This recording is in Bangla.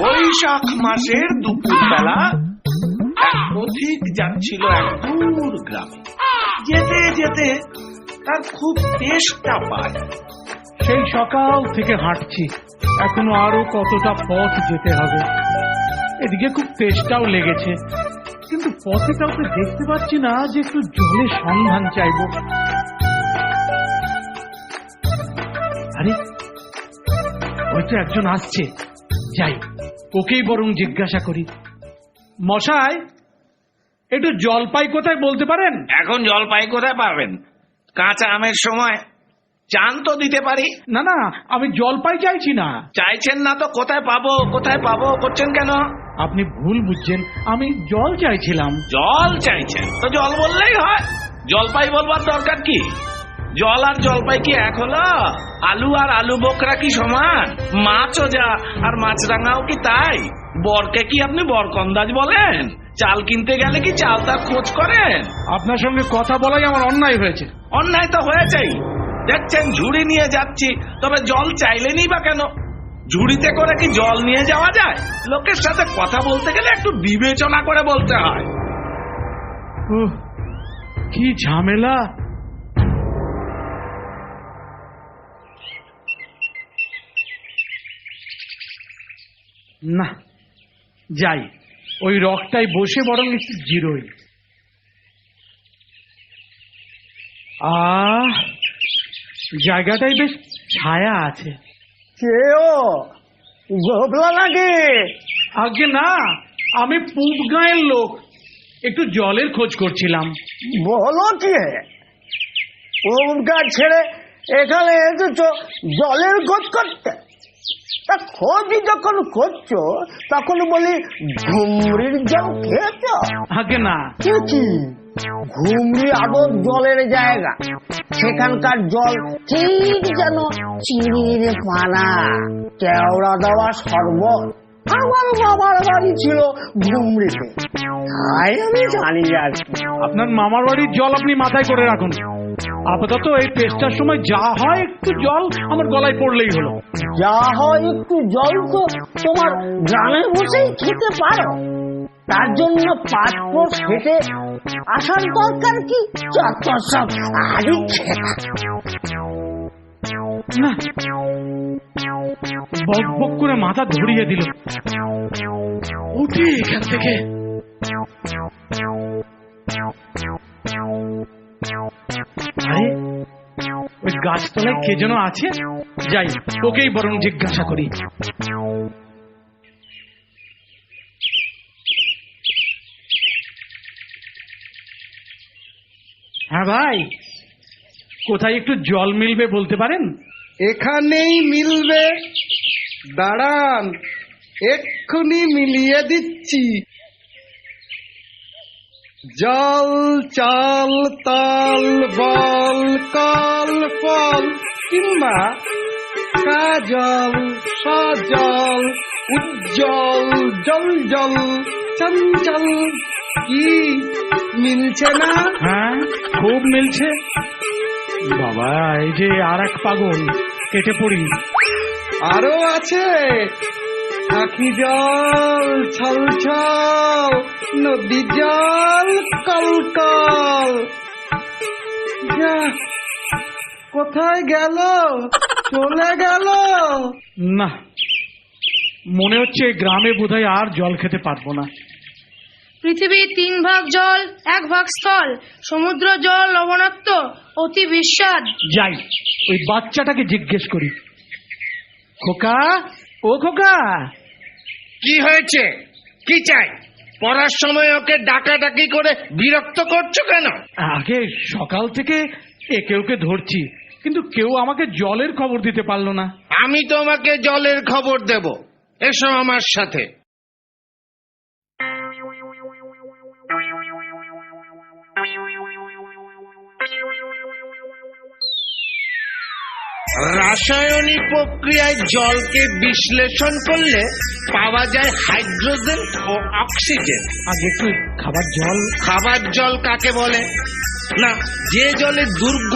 বৈশাখ মাসের দুপুরবেলা এক পথিক যাচ্ছিল এক দূর গ্রামে। যেতে যেতে তার খুব তেষ্টা পায়। সেই সকাল থেকে হাঁটছি। এখনও আরও কতটা পথ যেতে হবে। এদিকে খুব তেষ্টাও লেগেছে। কিন্তু পথে কাউকে দেখতে পাচ্ছি না যে একটু জলের সন্ধান চাইব। আরে ওই তো একজন আসছে। যাই। ওকেই বরং জিজ্ঞাসা করি। মশাই একটু জলপাই কোথায় বলতে পারেন? এখন জলপাই কোথায় পাবেন কাঁচা আমের সময় চান তো দিতে পারি। না না আমি জলপাই চাইছি না। চাইছেন না তো কোথায় পাবো কোথায় পাবো করছেন কেন? আপনি ভুল বুঝছেন আমি জল চাইছিলাম। জল চাইছেন? তো জল বললেই হয়। জলপাই বলবার দরকার কি? জল আর জলপাই কি এক হলো? আলু আর আলু বোকরা কি সমান? মাছও যা আর মাছরাঙাও কি তাই? বরকে কি আপনি বরকন্দাজ বলেন? চাল কিনতে গেলে কি চাল তার খোঁজ করেন? আপনার সঙ্গে কথা বলাই আমার অন্যায় হয়েছে। অন্যায় তো হয়েছেই। দেখছেন ঝুড়ি নিয়ে যাচ্ছি তবে জল চাইলেনই বা কেন? ঝুড়িতে করে কি জল নিয়ে যাওয়া যায়? লোকের সাথে কথা বলতে গেলে একটু বিবেচনা করে বলতে হয়। কি ঝামেলা? না যাই। ওই রকটাই বসে বরং একটু জিরোই। আহ জায়গাটাই বেশ ছায়া আছে। কেও গোবলা নাকি? আগে না আমি পূব গাঁয়ের লোক। একটু জলের খোঁজ করছিলাম। বলো কি? ওমকার ছেড়ে এখানে এসেছ জলের খোঁজ করতে? তা খোঁজ যখন করছ তখন বলি ঘুমরির জল খেয়েছ? আগে না। কি ঘুমরি আদর জলের জায়গা। সেখানকার জল ঠিক যেন চিনির পানা। কেওড়া দেওয়া শরবত আমার বাবার বাড়ি ছিল ঘুমরিতে। তাই আমি জানি আর আপনার মামার বাড়ির জল আপনি মাথায় করে রাখুন। আপাতত এই টেস্টার সময় যা হয় একটু জল আমার গলায় পড়লেই হলো। যা হয় একটু জল তো তোমার গ্রামে বসেই খেতে পারো। তার জন্য পাসপোর্ট হেঁটে আসার দরকার কি? যত সব আরই খেলা না। বক বক করে মাথা ধরিয়ে দিল। উঠি এখান থেকে। আরে, ওই গাছতলায় কে যেন আছে? যাই ওকেই বরং জিজ্ঞাসা করি। হ্যাঁ ভাই, কোথায় একটু জল মিলবে বলতে পারেন? এখানেই মিলবে। দাঁড়ান, এক্ষুনি মিলিয়ে দিচ্ছি। জল চাল তাল বল কল ফল কিংবা কাজল সজল উজ্জ্বল জল জল চঞ্চল কি মিলছে না? হ্যাঁ খুব মিলছে। বাবা এই যে আর এক পাগল কেটে পড়ি। আরও আছে। আখি জল ছল ছল নদী জল কল কল যা, কোথায় গেল? চলে গেল? না মনে হচ্ছে গ্রামে বোধহয় আর জল খেতে পারব না। পৃথিবীর তিন ভাগ জল এক ভাগ স্থল সমুদ্র জল লবণাক্ত অতি বিস্বাদ। যাই ওই বাচ্চাটাকে জিজ্ঞেস করি। খোকা ও খোকা কি হয়েছে? কি চাই? পড়ার সময় ওকে ডাকাডাকি করে বিরক্ত করছ কেন? আগে সকাল থেকে একে ওকে ধরছি কিন্তু কেউ আমাকে জলের খবর দিতে পারল না। আমি তোমাকে জলের খবর দেব। এসো আমার সাথে। রাসায়নিক প্রক্রিয়ায় জলকে বিশ্লেষণ করলে পাওয়া যায় হাইড্রোজেন ও অক্সিজেন। আগে খাবার জল? খাবার জল কাকে বলে? না যে জলে দুর্গন্ধ